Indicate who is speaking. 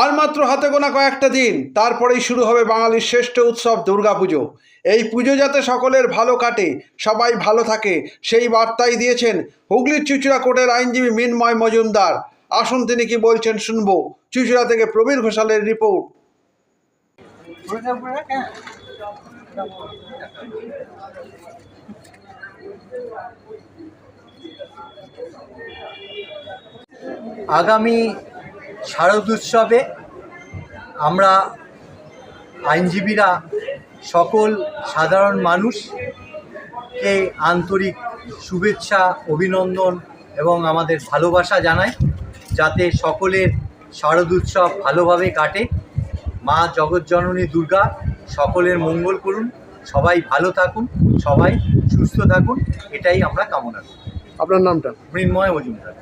Speaker 1: আর মাত্র হাতে গোনা কয়েকটা দিন, তারপরেই শুরু হবে বাঙালির শ্রেষ্ঠ উৎসব দুর্গাপুজো। এই পুজো যাতে সকলের ভালো কাটে, সবাই ভালো থাকে, সেই বার্তাই দিয়েছেন হুগলির চুচুড়া কোর্টের আইনজীবী মিনময় মজুমদার। আসুন তিনি কি বলছেন শুনব। চুচুড়া থেকে প্রবীর ঘোষালের রিপোর্ট।
Speaker 2: আগামী শারদ উৎসবে আমরা আইনজীবীরা সকল সাধারণ মানুষকে আন্তরিক শুভেচ্ছা অভিনন্দন এবং আমাদের ভালোবাসা জানাই যাতে সকলের শারদ উৎসব ভালোভাবে কাটে। মা জগৎজননী দুর্গা সকলের মঙ্গল করুন সবাই ভালো থাকুন সবাই সুস্থ থাকুন এটাই আমরা কামনা করি।
Speaker 1: আপনার নামটা?
Speaker 2: মৃন্ময় মজুমদার।